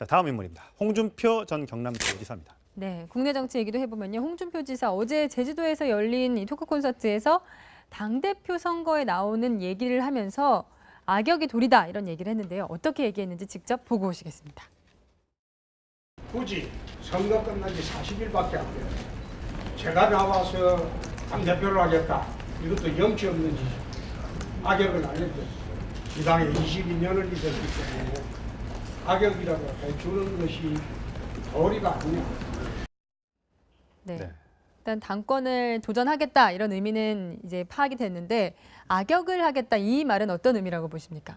자, 다음 인물입니다. 홍준표 전 경남도지사입니다. 네, 국내 정치 얘기도 해보면요. 홍준표 지사 어제 제주도에서 열린 이 토크 콘서트에서 당대표 선거에 나오는 얘기를 하면서 악역이 돌이다 이런 얘기를 했는데요. 어떻게 얘기했는지 직접 보고 오시겠습니다. 굳이 선거 끝난 지 40일밖에 안 돼요. 제가 나와서 당대표를 하겠다. 이것도 염치 없는 짓이죠. 악역을 알려줬어요. 이 당에 22년을 있었기 때문에 악역이라고 해주는 것이 도리가 아니에요. 네. 네. 일단 당권을 도전하겠다 이런 의미는 이제 파악이 됐는데 악역을 하겠다 이 말은 어떤 의미라고 보십니까?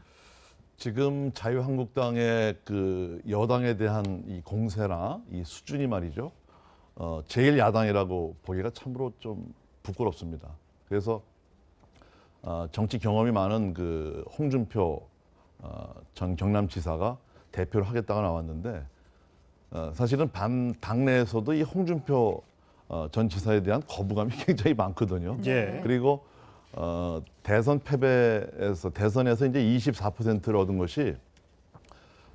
지금 자유한국당의 그 여당에 대한 이 공세나 이 수준이 말이죠. 어, 제일 야당이라고 보기가 참으로 좀 부끄럽습니다. 그래서 어, 정치 경험이 많은 그 홍준표 어, 전 경남지사가 대표를 하겠다가 나왔는데 어, 사실은 반 당내에서도 이 홍준표 어, 전 지사에 대한 거부감이 굉장히 많거든요. 예. 그리고 어, 대선 패배에서 대선에서 이제 24%를 얻은 것이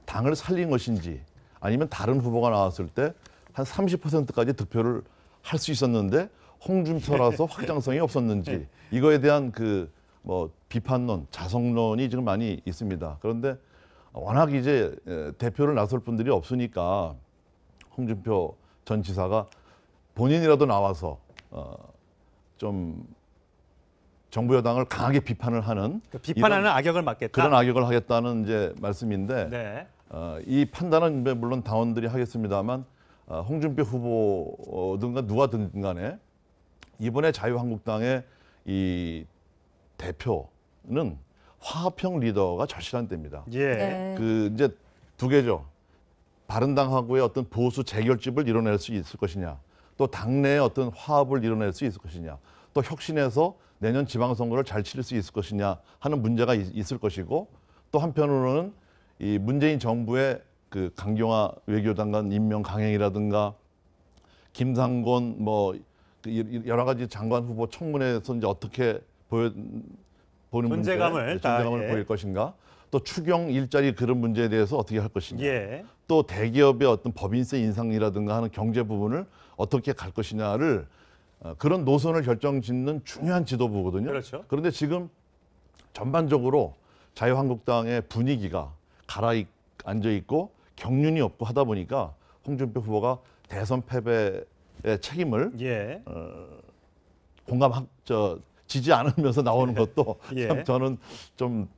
당을 살린 것인지 아니면 다른 후보가 나왔을 때 한 30%까지 득표를 할 수 있었는데 홍준표라서 확장성이 없었는지 이거에 대한 그 뭐 비판론, 자성론이 지금 많이 있습니다. 그런데 워낙 이제 에, 대표를 나설 분들이 없으니까 홍준표 전 지사가 본인이라도 나와서 어, 좀 정부 여당을 강하게 비판을 하는 그 비판하는 악역을 맡겠다. 그런 악역을 하겠다는 이제 말씀인데 네. 어, 이 판단은 물론 당원들이 하겠습니다만 어, 홍준표 후보든가 누가든 간에 이번에 자유한국당의 이 대표는 화합형 리더가 절실한 때입니다. 예. 네. 그 이제 두 개죠. 바른당하고의 어떤 보수 재결집을 이뤄낼 수 있을 것이냐, 또 당내의 어떤 화합을 이뤄낼 수 있을 것이냐, 또 혁신해서 내년 지방선거를 잘 치를 수 있을 것이냐 하는 문제가 있- 있을 것이고, 또 한편으로는 이 문재인 정부의 그 강경화 외교장관 임명 강행이라든가 김상곤 뭐그 이- 여러 가지 장관 후보 청문회에서 이제 어떻게 보여 보는 문제, 존재감을 네, 다, 존재감을 예. 보일 것인가, 또 추경 일자리 그런 문제에 대해서 어떻게 할 것인가, 예. 또 대기업의 어떤 법인세 인상이라든가 하는 경제 부분을 어떻게 갈 것이냐를 어, 그런 노선을 결정짓는 중요한 지도부거든요. 그렇죠. 그런데 지금 전반적으로 자유한국당의 분위기가 가라앉아 있고 경륜이 없고 하다 보니까 홍준표 후보가 대선 패배의 책임을 예. 공감 저 지지 않으면서 나오는 것도 예. 참 저는 좀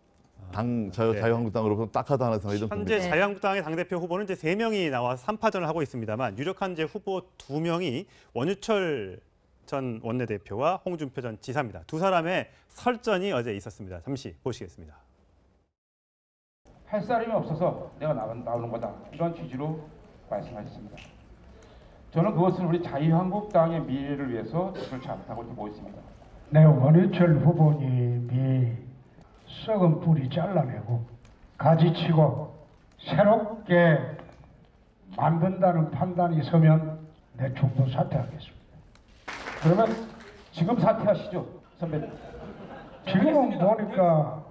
당 자유, 네. 자유한국당으로서 딱하다는 생각이 좀 듭니다. 현재 네. 자유한국당의 당대표 후보는 이제 세 명이 나와서 삼파전을 하고 있습니다만 유력한 이제 후보 두 명이 원유철 전 원내대표와 홍준표 전 지사입니다. 두 사람의 설전이 어제 있었습니다. 잠시 보시겠습니다. 할 사람이 없어서 내가 나, 나오는 거다 이런 취지로 말씀하셨습니다. 저는 그것은 우리 자유한국당의 미래를 위해서 그렇지 않다고 보고 있습니다. 네, 원희철 후보님이 썩은 뿌리 잘라내고 가지치고 새롭게 만든다는 판단이 서면 내 중도 사퇴하겠습니다. 그러면 지금 사퇴하시죠, 선배님. 지금은 보니까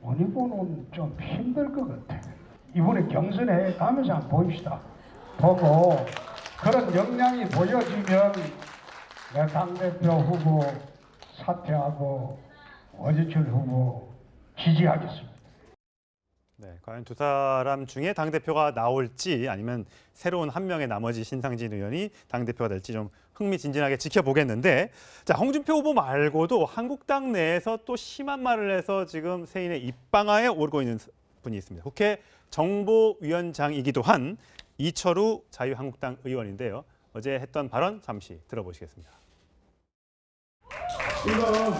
원희 후보는 좀 힘들 것 같아. 이번에 경선에 가면서 한번 봅시다. 보고 그런 역량이 보여지면 내 당대표 후보 사퇴하고 원희철 후보 지지하겠습니다. 네, 과연 두 사람 중에 당 대표가 나올지 아니면 새로운 한 명의 나머지 신상진 의원이 당 대표가 될지 좀 흥미진진하게 지켜보겠는데, 자 홍준표 후보 말고도 한국당 내에서 또 심한 말을 해서 지금 세인의 입방아에 오르고 있는 분이 있습니다. 국회 정보위원장이기도 한 이철우 자유한국당 의원인데요. 어제 했던 발언 잠시 들어보시겠습니다. 이거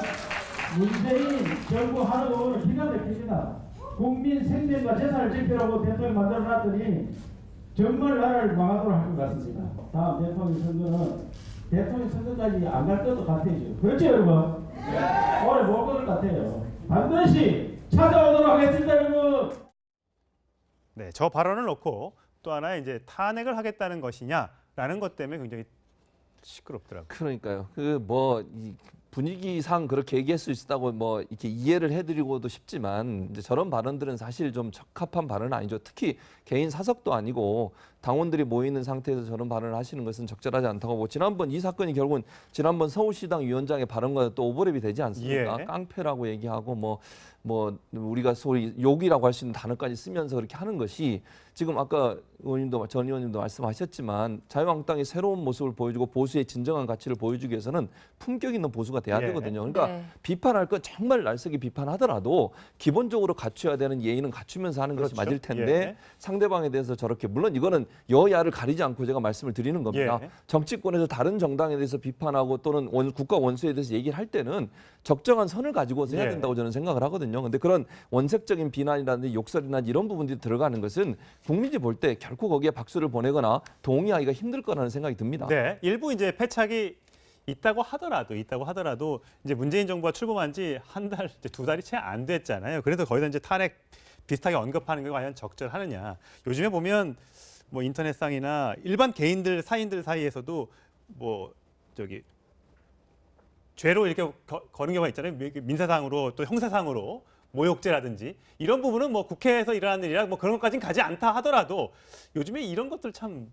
문재인 정부 하는 거는 기가 막힙니다. 국민 생명과 재산을 지키라고 대통령 만들어놨더니 정말 나라를 망하도록 할 것 같습니다. 다음 대통령 선거는 대통령 선거까지 안 갈 것도 같아요. 그렇죠 여러분? 오래 못 걸을 것 같아요. 반드시 찾아오도록 하겠습니다 여러분. 네, 저 발언을 놓고 또 하나 이제 탄핵을 하겠다는 것이냐라는 것 때문에 굉장히 시끄럽더라고요. 그러니까요. 그뭐 분위기상 그렇게 얘기할 수 있다고 뭐 이렇게 이해를 해드리고도 싶지만 이제 저런 발언들은 사실 좀 적합한 발언은 아니죠. 특히 개인 사석도 아니고 당원들이 모이는 상태에서 저런 발언을 하시는 것은 적절하지 않다고 보고 지난번 이 사건이 결국은 지난번 서울시당 위원장의 발언과 또 오버랩이 되지 않습니까? 예. 깡패라고 얘기하고 뭐뭐 우리가 소위 욕이라고 할 수 있는 단어까지 쓰면서 그렇게 하는 것이 지금 아까 의원님도 전 의원님도 말씀하셨지만 자유한국당이 새로운 모습을 보여주고 보수의 진정한 가치를 보여주기 위해서는 품격 있는 보수가 돼야 예. 되거든요. 그러니까 네. 비판할 건 정말 날쌔게 비판하더라도 기본적으로 갖춰야 되는 예의는 갖추면서 하는 것이 그렇죠. 맞을 텐데 예. 상대방에 대해서 저렇게 물론 이거는 여야를 가리지 않고 제가 말씀을 드리는 겁니다. 예. 정치권에서 다른 정당에 대해서 비판하고 또는 원- 국가 원수에 대해서 얘기를 할 때는 적정한 선을 가지고서 해야 예. 된다고 저는 생각을 하거든요. 근데 그런 원색적인 비난이라든지 욕설이나 이런 부분들이 들어가는 것은 국민이 볼 때 결코 거기에 박수를 보내거나 동의하기가 힘들 거라는 생각이 듭니다. 네, 일부 이제 패착이 있다고 하더라도 있다고 하더라도 이제 문재인 정부가 출범한 지 한 달, 이제 두 달이 채 안 됐잖아요. 그래서 거기다 이제 탄핵 비슷하게 언급하는 게 과연 적절하느냐. 요즘에 보면 뭐 인터넷상이나 일반 개인들 사인들 사이에서도 뭐 저기 죄로 이렇게 거, 거는 경우가 있잖아요. 미- 민사상으로 또 형사상으로 모욕죄라든지 이런 부분은 뭐 국회에서 일어나는 일이라 뭐 그런 것까지는 가지 않다 하더라도 요즘에 이런 것들 참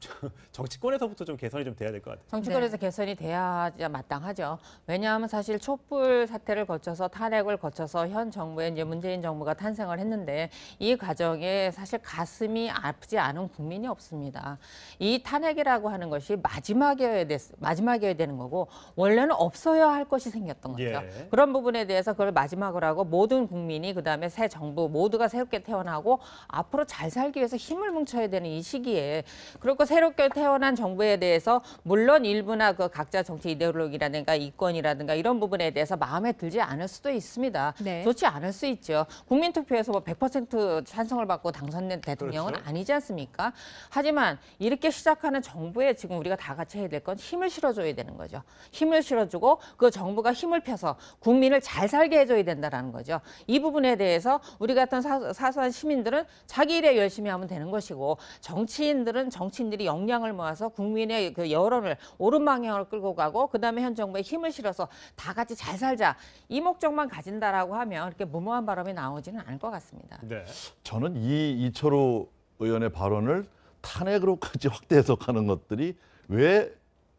좀 정치권에서부터 좀 개선이 좀 돼야 될 것 같아요. 정치권에서 개선이 돼야 마땅하죠. 왜냐하면 사실 촛불 사태를 거쳐서 탄핵을 거쳐서 현 정부의 이제 문재인 정부가 탄생을 했는데 이 과정에 사실 가슴이 아프지 않은 국민이 없습니다. 이 탄핵이라고 하는 것이 마지막이어야 됐, 마지막이어야 되는 거고 원래는 없어야 할 것이 생겼던 거죠. 예. 그런 부분에 대해서 그걸 마지막으로 하고 모든 국민이 그다음에 새 정부 모두가 새롭게 태어나고 앞으로 잘 살기 위해서 힘을 뭉쳐야 되는 이 시기에 그리고 새롭게 태어난 정부에 대해서 물론 일부나 그 각자 정치 이데올로기라든가 이권이라든가 이런 부분에 대해서 마음에 들지 않을 수도 있습니다. 네. 좋지 않을 수 있죠. 국민 투표에서 뭐 100% 찬성을 받고 당선된 대통령은 그렇죠. 아니지 않습니까? 하지만 이렇게 시작하는 정부에 지금 우리가 다 같이 해야 될 건 힘을 실어줘야 되는 거죠. 힘을 실어주고 그 정부가 힘을 펴서 국민을 잘 살게 해줘야 된다라는 거죠. 이 부분에 대해서 우리 같은 사, 사소한 시민들은 자기 일에 열심히 하면 되는 것이고 정치인들은 정치인 들이 역량을 모아서 국민의 그 여론을 옳은 방향으로 끌고 가고 그다음에 현 정부에 힘을 실어서 다 같이 잘 살자 이 목적만 가진다라고 하면 이렇게 무모한 발언이 나오지는 않을 것 같습니다. 네. 저는 이 이철호 의원의 발언을 탄핵으로까지 확대 해석하는 것들이 왜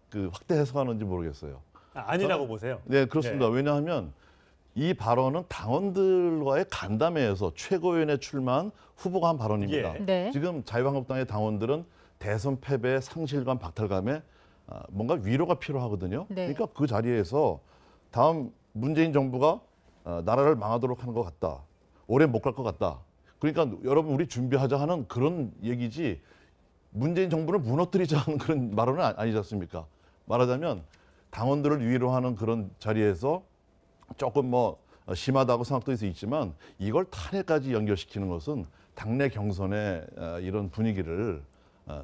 그 확대 해석하는지 모르겠어요. 아, 아니라고 보세요. 네, 그렇습니다. 왜냐하면 이 발언은 당원들과의 간담회에서 최고위원회 출마한 후보가 한 발언입니다. 예. 네. 지금 자유한국당의 당원들은 대선 패배, 상실감, 박탈감에 아, 뭔가 위로가 필요하거든요. 네. 그러니까 그 자리에서 다음 문재인 정부가 어, 나라를 망하도록 하는 것 같다. 오래 못 갈 것 같다. 그러니까 여러분 우리 준비하자 하는 그런 얘기지 문재인 정부를 무너뜨리자 하는 그런 발언은 아- 아니지 않습니까? 말하자면 당원들을 위로하는 그런 자리에서 조금 뭐 어, 심하다고 생각도 있- 있지만 이걸 탄핵까지 연결시키는 것은 당내 경선의 어, 이런 분위기를 어,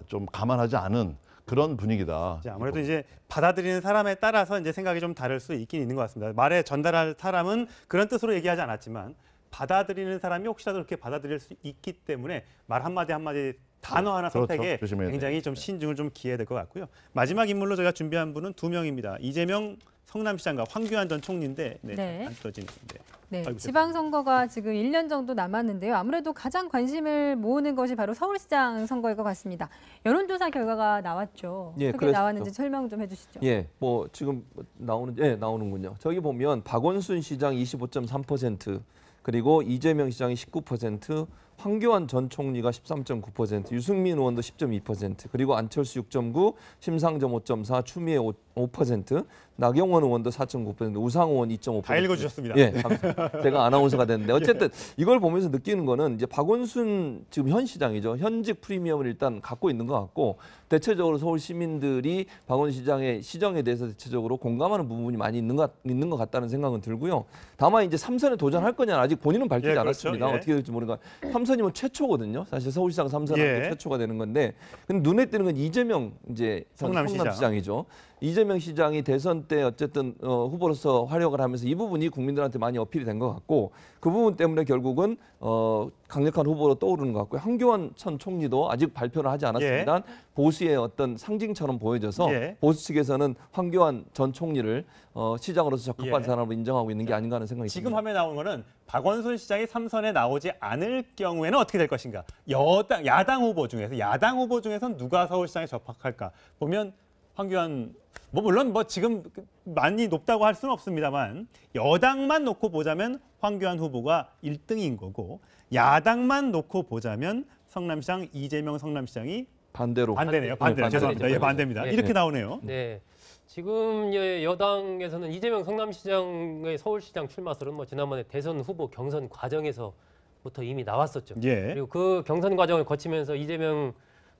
좀 감안하지 않은 그런 분위기다. 이제 아무래도 이제 받아들이는 사람에 따라서 이제 생각이 좀 다를 수 있긴 있는 것 같습니다. 말에 전달할 사람은 그런 뜻으로 얘기하지 않았지만 받아들이는 사람이 혹시라도 그렇게 받아들일 수 있기 때문에 말 한마디 한마디 단어 하나 그렇죠. 선택에 조심해야 굉장히 좀 신중을 좀 기해야 될 것 같고요. 마지막 인물로 저희가 준비한 분은 두 명입니다. 이재명 성남시장과 황교안 전 총리인데 네, 네. 안 떠지는데. 네, 아이고, 지방선거가 지금 1년 정도 남았는데요. 아무래도 가장 관심을 모으는 것이 바로 서울시장 선거일 것 같습니다. 여론조사 결과가 나왔죠. 예, 어떻게 그랬죠. 나왔는지 설명 좀 해주시죠. 예, 뭐 지금 나오는 예 나오는군요. 저기 보면 박원순 시장 25.3% 그리고 이재명 시장이 19%, 황교안 전 총리가 13.9%, 유승민 의원도 10.2%, 그리고 안철수 6.9, 심상정 5.4, 추미애 5, 5%, 나경원 의원도 4.9%, 우상 의원 2.5%. 다 읽어주셨습니다. 예, 감사합니다. 제가 아나운서가 됐는데 어쨌든 이걸 보면서 느끼는 거는 이제 박원순 지금 현 시장이죠. 현직 프리미엄을 일단 갖고 있는 것 같고 대체적으로 서울 시민들이 박원순 시장의 시정에 대해서 대체적으로 공감하는 부분이 많이 있는 것 있는 것 같다는 생각은 들고요. 다만 이제 삼선에 도전할 거냐 아직 본인은 밝히지 예, 그렇죠. 않았습니다. 예. 어떻게 될지 모르니까 삼선 이면 최초거든요. 사실 서울시장 삼선하면 예. 최초가 되는 건데 근데 눈에 띄는 건 이재명 이제 전 성남시장. 성남시장이죠. 이재명 시장이 대선 때 어쨌든 어, 후보로서 활약을 하면서 이 부분이 국민들한테 많이 어필이 된 것 같고 그 부분 때문에 결국은 어, 강력한 후보로 떠오르는 것 같고요. 황교안 전 총리도 아직 발표를 하지 않았습니다. 보수의 어떤 상징처럼 보여져서 예. 보수 측에서는 황교안 전 총리를 어, 시장으로서 적합한 예. 사람으로 인정하고 있는 게 아닌가 하는 생각이 지금 듭니다. 화면에 나오는 거는 박원순 시장이 삼선에 나오지 않을 경우에는 어떻게 될 것인가? 여당 야당 후보 중에서 야당 후보 중에서 누가 서울시장에 접합할까? 보면 황교안 뭐 물론 뭐 지금 많이 높다고 할 수는 없습니다만 여당만 놓고 보자면 황교안 후보가 1등인 거고 야당만 놓고 보자면 성남시장 이재명 성남시장이 반대로 반대네요. 네, 반대요. 반대. 죄송합니다. 예, 반대입니다. 네. 이렇게 나오네요. 네. 지금 여- 여당에서는 이재명 성남시장의 서울시장 출마설은 뭐 지난번에 대선 후보 경선 과정에서부터 이미 나왔었죠. 예. 그리고 그 경선 과정을 거치면서 이재명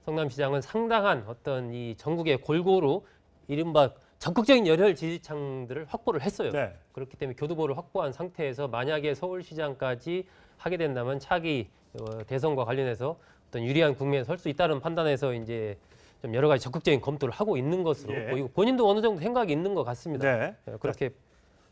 성남시장은 상당한 어떤 이 전국의 골고루 이른바 적극적인 열혈 지지층들을 확보를 했어요. 네. 그렇기 때문에 교두보를 확보한 상태에서 만약에 서울시장까지 하게 된다면 차기 어, 대선과 관련해서 어떤 유리한 국면에 설 수 있다는 판단에서 이제 좀 여러 가지 적극적인 검토를 하고 있는 것으로 예. 보이고 본인도 어느 정도 생각이 있는 것 같습니다. 네. 예, 그렇게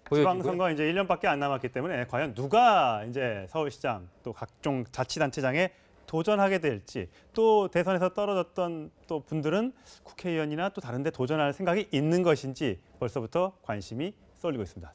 보여지고요. 지방선거 이제 1년밖에 안 남았기 때문에 과연 누가 이제 서울시장 또 각종 자치단체장에 도전하게 될지 또 대선에서 떨어졌던 또 분들은 국회의원이나 또 다른 데 도전할 생각이 있는 것인지 벌써부터 관심이 쏠리고 있습니다.